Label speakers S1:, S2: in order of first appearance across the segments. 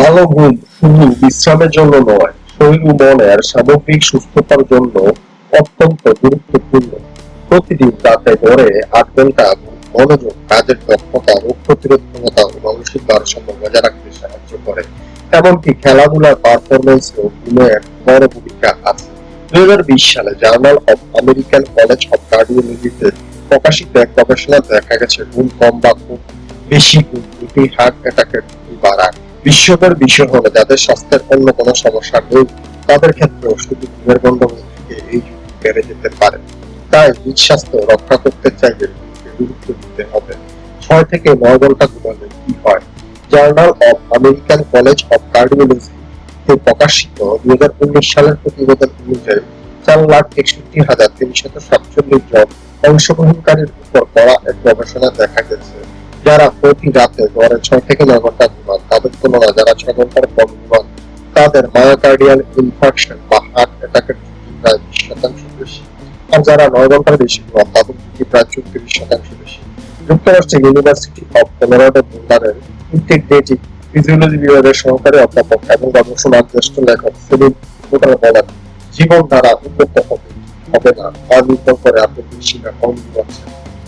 S1: ভালো ঘুম শুধু বিশ্রামের জন্য নয়, শরীর মনের সামগ্রিক সুস্থতার জন্য অত্যন্ত গুরুত্বপূর্ণ। প্রতিদিন রাতে গড়ে আট ঘণ্টা মনোযোগ, কাজের দক্ষতা রোগ প্রতিরোধ ক্ষমতা ও মানসিক ভারসাম্য বজায় রাখতে সাহায্য করে। এমনকি খেলাধুলার পারফরমেন্সেও ঘুমের বড় ভূমিকা আছে। দুই হাজার বিশ সালে Journal of American College of কার্ডিওলজিতে প্রকাশিত এক গবেষণায় দেখা গেছে, ঘুম কম বা খুব বেশি, ঘুম দুটি হার্ট অ্যাটাকের বাড়ায় বিস্ময়কর বিষয় হলো যাদের স্বাস্থ্যের অন্য কোনো সমস্যা নেই, তাদের ক্ষেত্রে শুধু ঘুমের থেকে এই বেড়ে যেতে পারে। তাই নিজ স্বাস্থ্য রক্ষা করতে চাইলে গুরুত্ব দিতে হবে। ছয় থেকে নয় ঘণ্টা ঘুমালে কি হয়? Journal of American College of cardiology প্রকাশিত দুই হাজার উনিশ সালের প্রতিবেদন অনুযায়ী চার লাখ একষট্টি হাজার তিনশত সাতচল্লিশ জন অংশগ্রহণকারীর উপর করা এক গবেষণা দেখা গেছে, যারা প্রতি রাতে গড়ে ছয় থেকে নয় ঘণ্টা তুলনায় যারা তাদের মায়োকার্ডিয়াল বা হার্ট অ্যাটাকের ঝুঁকি প্রায় বিশ শতাংশ বেশি। আর যারা নয় ঘণ্টার বেশি তাদের ঝুঁকি প্রায় চৌত্রিশ শতাংশ বেশি। যুক্তরাষ্ট্রের ইউনিভার্সিটি অফ কলোরাডো ফিজিওলজি বিভাগের সহকারী অধ্যাপক এবং গবেষণার জ্যেষ্ঠ লেখক বলেন, জীবন দ্বারা উন্নত হবে হবে না। তা নির্ভর করে আপনি বেশি না কম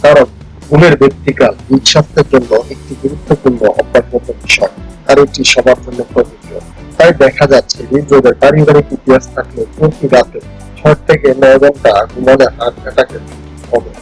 S1: কারণ ঘুমের ব্যক্তিকাল স্বাস্থ্যের জন্য একটি গুরুত্বপূর্ণ অভ্যাসগত বিষয়। আর এটি সবার জন্য প্রযোজ্য তাই দেখা যাচ্ছে হৃদরোগের পারিবারিক ইতিহাস থাকলে প্রতি রাতে ছয় থেকে নয় ঘণ্টা ঘুমালে হার্ট অ্যাটাকের কমে